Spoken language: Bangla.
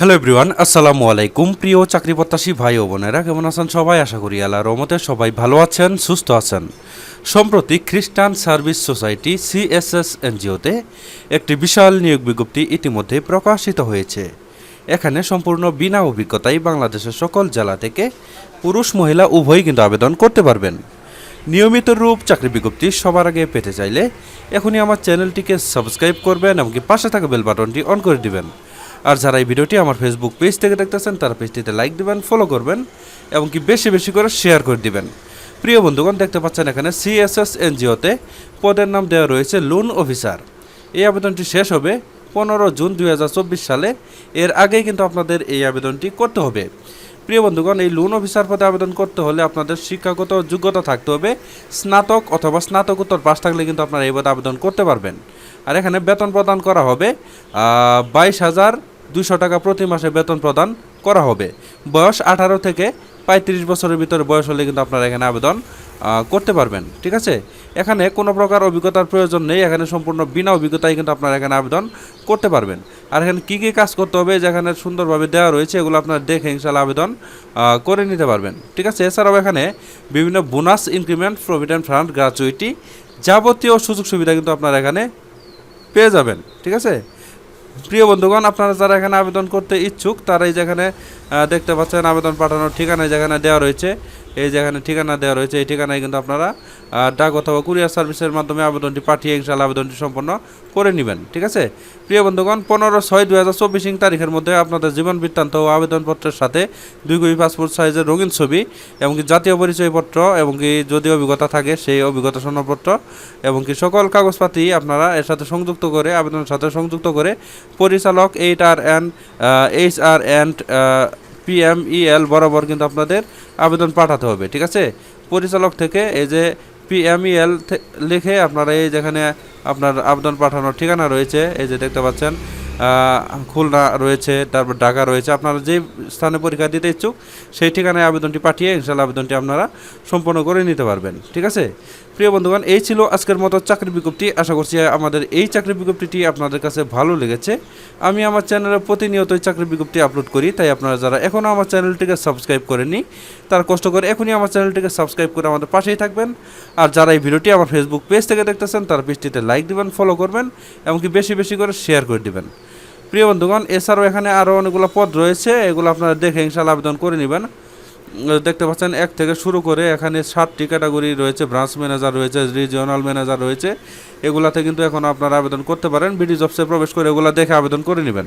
হ্যালো এভরিওয়ান আসসালামু আলাইকুম প্রিয় চাকরি প্রত্যাশী ভাই ও বোনেরা, কেমন আছেন সবাই? আশা করি আল্লাহ রহমতে সবাই ভালো আছেন, সুস্থ আছেন। সম্প্রতি খ্রিস্টান সার্ভিস সোসাইটি সিএসএস এনজিওতে একটি বিশাল নিয়োগ বিজ্ঞপ্তি ইতিমধ্যে প্রকাশিত হয়েছে। এখানে সম্পূর্ণ বিনা অভিজ্ঞতায় বাংলাদেশের সকল জেলা থেকে পুরুষ, মহিলা, উভয়ই কিন্তু আবেদন করতে পারবেন। নিয়মিত রূপ চাকরি বিজ্ঞপ্তি সবার আগে পেতে চাইলে এখনই আমার চ্যানেলটিকে সাবস্ক্রাইব করবেন এমনকি পাশে থাকা বেল বাটনটি অন করে দিবেন। আর যারা এই ভিডিওটি আমার ফেসবুক পেজ থেকে দেখতেছেন, তারা পেজটিতে লাইক দিবেন ফলো করবেন এবং কি বেশি বেশি করে শেয়ার করে দিবেন। প্রিয় বন্ধুগণ, দেখতে পাচ্ছেন এখানে সিএসএস এনজিওতে পদের নাম দেওয়া রয়েছে লোন অফিসার এই আবেদনটি শেষ হবে পনেরো জুন দু হাজার চব্বিশ সালে। এর আগেই কিন্তু আপনাদের এই আবেদনটি করতে হবে। প্রিয় বন্ধুগণ, এই লোন অফিসার পদে আবেদন করতে হলে আপনাদের শিক্ষাগত যোগ্যতা থাকতে হবে। স্নাতক অথবা স্নাতকোত্তর পাশ থাকলে কিন্তু আপনারা এই পদে আবেদন করতে পারবেন। আর এখানে বেতন প্রদান করা হবে বাইশ হাজার দুশো টাকা প্রতি মাসে বেতন প্রদান করা হবে। বয়স আঠারো থেকে পঁয়ত্রিশ বছরের ভিতরে বয়স হলে কিন্তু আপনারা এখানে আবেদন করতে পারবেন, ঠিক আছে? এখানে কোনো প্রকার অভিজ্ঞতার প্রয়োজন নেই, এখানে সম্পূর্ণ বিনা অভিজ্ঞতায় কিন্তু আপনারা এখানে আবেদন করতে পারবেন। আর এখানে কী কী কাজ করতে হবে, যেখানে সুন্দরভাবে দেওয়া রয়েছে, এগুলো আপনারা দেখে ইনশাল্লাহ আবেদন করে নিতে পারবেন, ঠিক আছে? এছাড়াও এখানে বিভিন্ন bonus, increment, provident fund, gratuity যাবতীয় সুযোগ সুবিধা কিন্তু আপনারা এখানে পেয়ে যাবেন, ঠিক আছে? প্রিয় বন্ধুগণ, আপনারা যারা এখানে আবেদন করতে ইচ্ছুক, তারা এই যেখানে দেখতে পাচ্ছেন আবেদন পাঠানোর ঠিকানা যেখানে দেওয়া রয়েছে এই যেখানে ঠিকানা দেওয়া রয়েছে, এই ঠিকানায় কিন্তু আপনারা ডাক অথবা কুরিয়ার সার্ভিসের মাধ্যমে আবেদনটি পাঠিয়ে ইনশাল্লাহ আবেদনটি সম্পন্ন করে নেবেন, ঠিক আছে? প্রিয় বন্ধুগণ, পনেরো ছয় দু হাজার চব্বিশ তারিখের মধ্যে আপনাদের জীবন বৃত্তান্ত ও আবেদনপত্রের সাথে দুই কপি পাসপোর্ট সাইজের রঙিন ছবি এবং কি জাতীয় পরিচয়পত্র এবং কি যদি অভিজ্ঞতা থাকে সেই অভিজ্ঞতা সনদপত্র এবং কি সকল কাগজপাতি আপনারা এর সাথে সংযুক্ত করে, আবেদনের সাথে সংযুক্ত করে পরিচালক H R and H R and PMEL বরাবর কিন্তু আপনাদের আবেদন পাঠাতে হবে, ঠিক আছে? পরিচালক থেকে এই যে পিএমইএল লিখে আপনারা এই যেখানে আপনার আবেদন পাঠানোর ঠিকানা রয়েছে, এই যে দেখতে পাচ্ছেন খুলনা রয়েছে, তারপর ঢাকা রয়েছে। আপনারা যে স্থানে পরীক্ষা দিতে ইচ্ছুক, সেই ঠিকানায় আবেদনটি পাঠিয়ে ইনশাল্লাহ আবেদনটি আপনারা সম্পন্ন করে নিতে পারবেন। ঠিক আছে? প্রিয় বন্ধুগণ, এই ছিল আজকের মতো চাকরি বিজ্ঞপ্তি। আশা করছি আমাদের এই চাকরি বিজ্ঞপ্তিটি আপনাদের কাছে ভালো লেগেছে। আমি আমার চ্যানেলে প্রতিনিয়তই চাকরি বিজ্ঞপ্তি আপলোড করি, তাই আপনারা যারা এখনও আমার চ্যানেলটিকে সাবস্ক্রাইব করেনি তারা কষ্ট করে এখনই আমার চ্যানেলটিকে সাবস্ক্রাইব করে আমাদের পাশেই থাকবেন। আর যারা এই ভিডিওটি আমার ফেসবুক পেজ থেকে দেখতেছেন, তারা পেজটিতে লাইক দিবেন ফলো করবেন, এমনকি বেশি বেশি করে শেয়ার করে দিবেন। প্রিয় বন্ধুগণ, এছাড়াও এখানে আরও অনেকগুলো পদ রয়েছে। এগুলো আপনারা দেখে ইনশাল্লাহ আবেদন করে নেবেন। দেখতে পাচ্ছেন, এক থেকে শুরু করে এখানে সাতটি ক্যাটাগরি রয়েছে। ব্রাঞ্চ ম্যানেজার রয়েছে রিজিওনাল ম্যানেজার রয়েছে। এগুলাতে কিন্তু এখন আপনারা আবেদন করতে পারেন। বিডি জবসে প্রবেশ করে এগুলো দেখে আবেদন করে নেবেন।